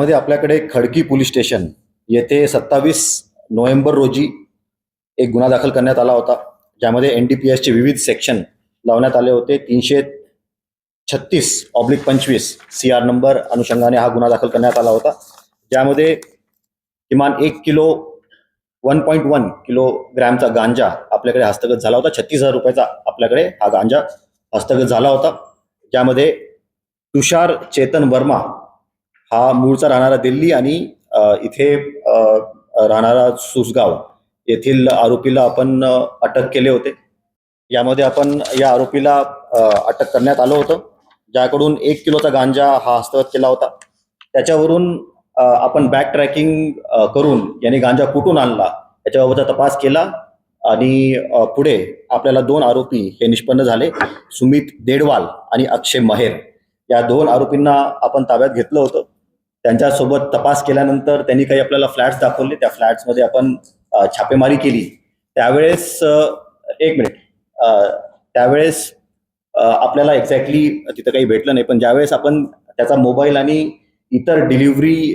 त्यामध्ये आपल्याकडे Khadki police station येथे सत्तावीस नोव्हेंबर रोजी एक गुन्हा दाखल करण्यात आला होता ज्यामध्ये एन डी पी एसचे विविध सेक्शन लावण्यात आले होते. तीनशे छत्तीस ऑब्लिक पंचवीस सी आर नंबर अनुषंगाने हा गुन्हा दाखल करण्यात आला होता. ज्यामध्ये किमान एक kilo one point one kilo ग्रॅमचा गांजा आपल्याकडे हस्तगत झाला होता. छत्तीस हजार रुपयाचा आपल्याकडे हा गांजा हस्तगत झाला होता. ज्यामध्ये तुषार चेतन वर्मा हा मूळचा राहणारा दिल्ली आणि इथे अ, राहणारा सुसगाव येथील आरोपीला आपण अटक केले होते. यामध्ये आपण या आरोपीला अटक करण्यात आलं होतं. ज्याकडून एक किलोचा गांजा हा हस्तगत केला होता. त्याच्यावरून आपण बॅक ट्रॅकिंग करून याने गांजा कुठून आणला याच्याबाबतचा तपास केला आणि पुढे आपल्याला दोन आरोपी हे निष्पन्न झाले. सुमित देडवाल आणि अक्षय महेर. या दोन आरोपींना आपण ताब्यात घेतलं होतं. त्यांच्यासोबत तपास केल्यानंतर त्यांनी काही आपल्याला फ्लॅट्स दाखवले. त्या फ्लॅट्समध्ये आपण छापेमारी केली. त्यावेळेस एक मिनिट. त्यावेळेस आपल्याला एक्झॅक्टली तिथं काही भेटलं नाही. पण ज्यावेळेस आपण त्याचा मोबाईल आणि इतर डिलिव्हरी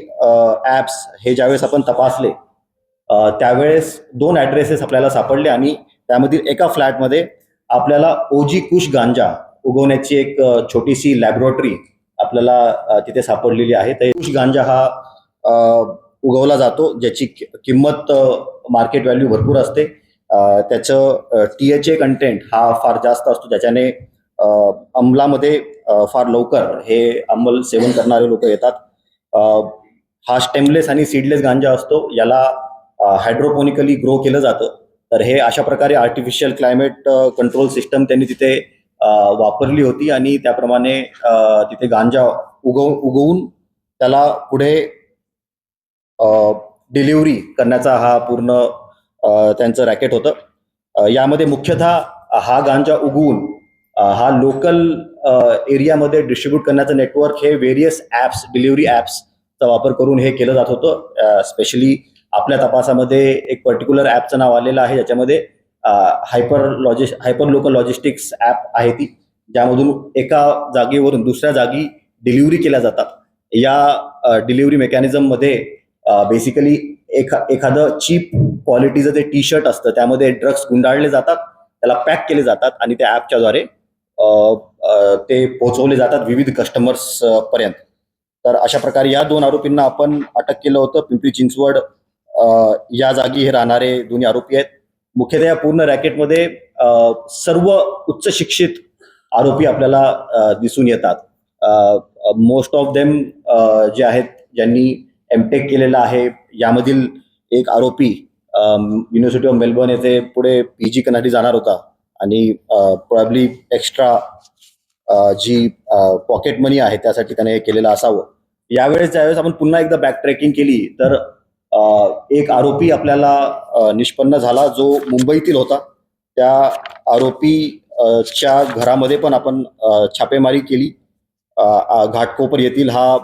ॲप्स हे ज्यावेळेस आपण तपासले त्यावेळेस दोन ॲड्रेसेस आपल्याला सापडले आणि त्यामधील एका फ्लॅटमध्ये आपल्याला ओजी कुश गांजा उगवण्याची एक छोटीशी लॅबोरेटरी आपल्याला तिथे सापडलेली आहे. तर गांजा हा उगवला जातो ज्याची किंमत मार्केट व्हॅल्यू भरपूर असते. त्याचं टी एच ए कंटेंट हा फार जास्त असतो. ज्याच्याने अंमलामध्ये फार लवकर हे अंमल सेवन करणारे लोक येतात. हा स्टेमलेस आणि सीडलेस गांजा असतो. याला हायड्रोपोनिकली ग्रो केलं जातं. तर हे अशा प्रकारे आर्टिफिशियल क्लायमेट कंट्रोल सिस्टम त्यांनी तिथे वापरली होती आणि त्याप्रमाणे तिथे गांजा उगव उगवून त्याला पुढे डिलिव्हरी करण्याचा हा पूर्ण त्यांचं रॅकेट होतं. यामध्ये मुख्यतः हा गांजा उगवून हा लोकल एरियामध्ये डिस्ट्रीब्यूट करण्याचं नेटवर्क हे व्हेरियस ॲप्स डिलिव्हरी ॲप्सचा वापर करून हे केलं जात होतं. स्पेशली आपल्या तपासामध्ये एक पर्टिक्युलर ॲपचं नाव आलेलं आहे ज्याच्यामध्ये हायपर लॉजिस हायपर लोकल लॉजिस्टिक्स ॲप आहे ती ज्यामधून एका जागेवरून दुसऱ्या जागी डिलिव्हरी केल्या जातात. या डिलिव्हरी मेकॅनिझममध्ये बेसिकली एखा एखादं चीप क्वालिटीचं जे टी शर्ट असतं त्यामध्ये ड्रग्स गुंडाळले जातात त्याला पॅक केले जातात आणि त्या ॲपच्याद्वारे द्वारे ते पोहोचवले जातात विविध कस्टमर्स पर्यंत. तर अशा प्रकारे या दोन आरोपींना आपण अटक केलं होतं. पिंपरी चिंचवड या जागी हे राहणारे दोन्ही आरोपी आहेत. मुख्यतः या पूर्ण रॅकेटमध्ये सर्व उच्च शिक्षित आरोपी आपल्याला दिसून येतात. मोस्ट ऑफ देम जे आहेत ज्यांनी एमटेक केलेलं आहे यामधील एक आरोपी युनिव्हर्सिटी ऑफ मेलबर्न येथे पुढे पी जी करण्यासाठी जाणार होता. आणि प्रॉब्ली एक्स्ट्रा जी पॉकेट मनी आहे त्यासाठी त्याने हे केलेलं असावं. यावेळेस ज्यावेळेस आपण पुन्हा एकदा बॅक ट्रेकिंग केली तर एक आरोपी आपल्याला निष्पन्न झाला जो मुंबईतील होता. त्या आरोपी च्या घरामध्ये पण आपण छापेमारी केली. घाटकोपर येथील हा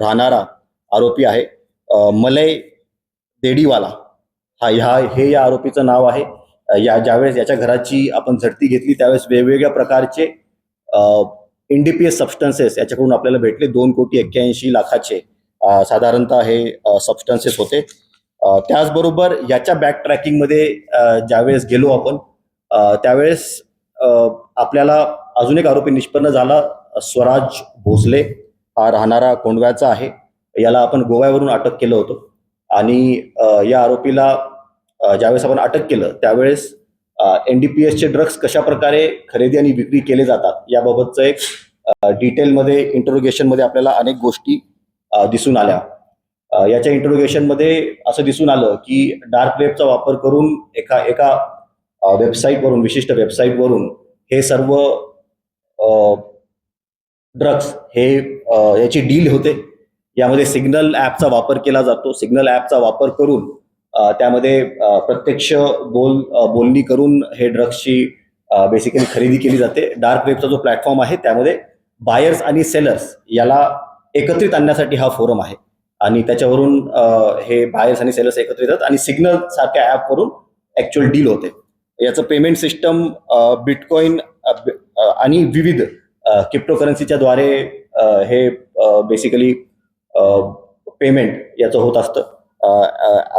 राहणारा आरोपी आहे मलय देडीवाला. हा ह्या हे या आरोपीचं नाव आहे. या ज्यावेळेस याच्या घराची आपण झडती घेतली त्यावेळेस वेगवेगळ्या प्रकारचे इंडिपीएस सबस्टन्सेस याच्याकडून आपल्याला भेटले. दोन कोटी एक्क्याऐंशी लाखाचे साधारणतः हे सबस्टन्सेस होते. त्याचबरोबर याच्या बॅक ट्रॅकिंगमध्ये ज्यावेळेस गेलो आपण त्यावेळेस आपल्याला अजून एक आरोपी निष्पन्न झाला स्वराज भोसले. हा राहणारा कोंडव्याचा आहे. याला आपण गोव्यावरून अटक केलं होतं. आणि या आरोपीला ज्यावेळेस आपण अटक केलं त्यावेळेस एन डी पी एसचे ड्रग्स कशा प्रकारे खरेदी आणि विक्री केले जातात याबाबतचं एक डिटेलमध्ये इंटरोगेशनमध्ये आपल्याला अनेक गोष्टी दिसून आल्या. याच्या इंटरोगेशनमध्ये असं दिसून आलं की डार्क वेबचा वापर करून एका एका वेबसाईटवरून विशिष्ट वेबसाईटवरून हे सर्व ड्रग्स हे याची डील होते. यामध्ये सिग्नल ॲपचा वापर केला जातो. सिग्नल ॲपचा वापर करून त्यामध्ये प्रत्यक्ष बोल बोलणी करून हे ड्रग्सची बेसिकली खरेदी केली जाते. डार्क वेबचा जो प्लॅटफॉर्म आहे त्यामध्ये बायर्स आणि सेलर्स याला एकत्रित आणण्यासाठी हा फोरम आहे. आणि त्याच्यावरून हे बायर्स आणि सेलर्स एकत्रित येतात आणि सिग्नल सारख्या ॲपवरून ॲक्च्युअल डील होते. याचं पेमेंट सिस्टम बिटकॉईन आणि विविध क्रिप्टोकरन्सीच्या द्वारे हे बेसिकली पेमेंट याचं होत असतं.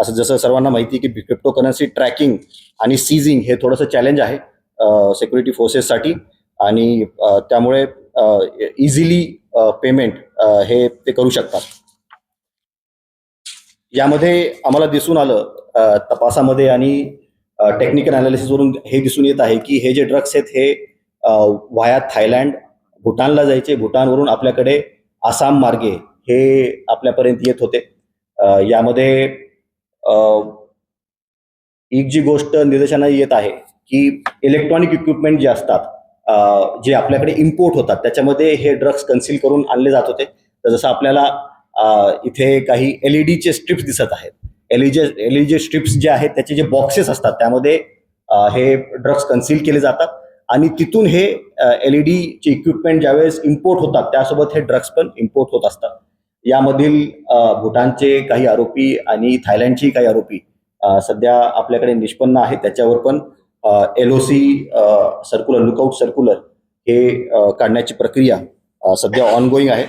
असं जसं सर्वांना माहिती आहे की क्रिप्टोकरन्सी ट्रॅकिंग आणि सीझिंग हे थोडंसं चॅलेंज आहे सिक्युरिटी फोर्सेससाठी आणि त्यामुळे इझिली पेमेंट हे ते करू शकतात. यामध्ये आम्हाला दिसून आलं तपासामध्ये आणि टेक्निकल अनालिसिसवरून हे दिसून येत आहे की हे जे ड्रग्स आहेत हे व्हाया थायलँड भूटानला जायचे. भूटानवरून आपल्याकडे आसाम मार्गे हे आपल्यापर्यंत येत होते. यामध्ये एक जी गोष्ट निदर्शनास येत आहे की इलेक्ट्रॉनिक इक्विपमेंट जे असतात जे आपल्याकडे इम्पोर्ट होतात त्याच्यामध्ये हे ड्रग्स कन्सील करून आणले जात होते. तर जसं आपल्याला इथे काही एल ई डीचे स्ट्रिप्स दिसत आहेत. एल ई एल स्ट्रिप्स जे आहेत त्याचे जे बॉक्सेस असतात त्यामध्ये हे ड्रग्स कन्सील केले जातात. आणि तिथून हे एल ई डीचे इक्विपमेंट ज्यावेळेस इम्पोर्ट होतात त्यासोबत हे ड्रग्स पण इम्पोर्ट होत असतात. यामधील भूटानचे काही आरोपी आणि थायलंडचे काही आरोपी सध्या आपल्याकडे निष्पन्न आहे त्याच्यावर पण L O C circular lookout circular हे काढण्याची प्रक्रिया सध्या ऑनगोईंग आहे.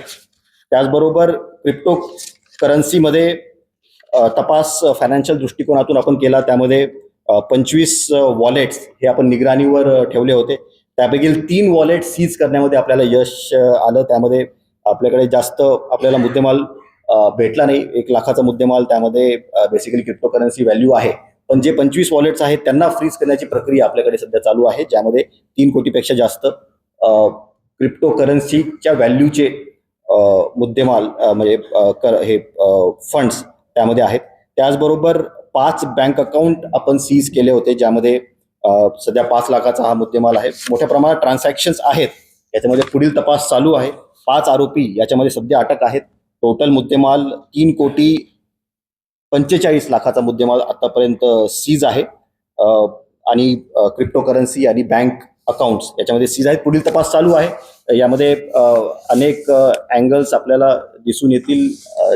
त्याचबरोबर क्रिप्टो करन्सीमध्ये तपास फायनान्शियल दृष्टिकोनातून आपण केला त्यामध्ये पंचवीस वॉलेट्स हे आपण निगराणीवर ठेवले होते. त्यापैकी तीन वॉलेट सीज करण्यामध्ये आपल्याला यश आलं. त्यामध्ये आपल्याकडे जास्त आपल्याला मुद्देमाल भेटला नाही. एक लाखाचा मुद्देमाल त्यामध्ये बेसिकली क्रिप्टो करन्सी व्हॅल्यू आहे. पण जे पंचवीस वॉलेट्स आहेत त्यांना फ्रीज करण्याची प्रक्रिया आपल्याकडे सध्या चालू आहे ज्यामध्ये तीन कोटीपेक्षा जास्त क्रिप्टो करन्सीच्या व्हॅल्यूचे मुद्देमाल म्हणजे कर- हे फंड्स त्यामध्ये आहेत. त्याचबरोबर पाच बँक अकाउंट आपण सीज केले होते ज्यामध्ये सध्या पाच लाखाचा हा मुद्देमाल आहे. मोठ्या प्रमाणात ट्रान्झॅक्शन्स आहेत. याच्यामध्ये पुढील तपास चालू आहे. पाच आरोपी याच्यामध्ये सध्या अटक आहेत. टोटल मुद्देमाल तीन कोटी पंचेचाळीस लाखाचा मुद्देमाल आतापर्यंत सीज आहे. आणि क्रिप्टोकरन्सी आणि बँक अकाउंट्स याच्यामध्ये सीज आहेत. पुढील तपास चालू आहे. यामध्ये अनेक अँगल्स आपल्याला दिसून येतील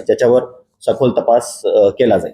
ज्याच्यावर सखोल तपास केला जाईल.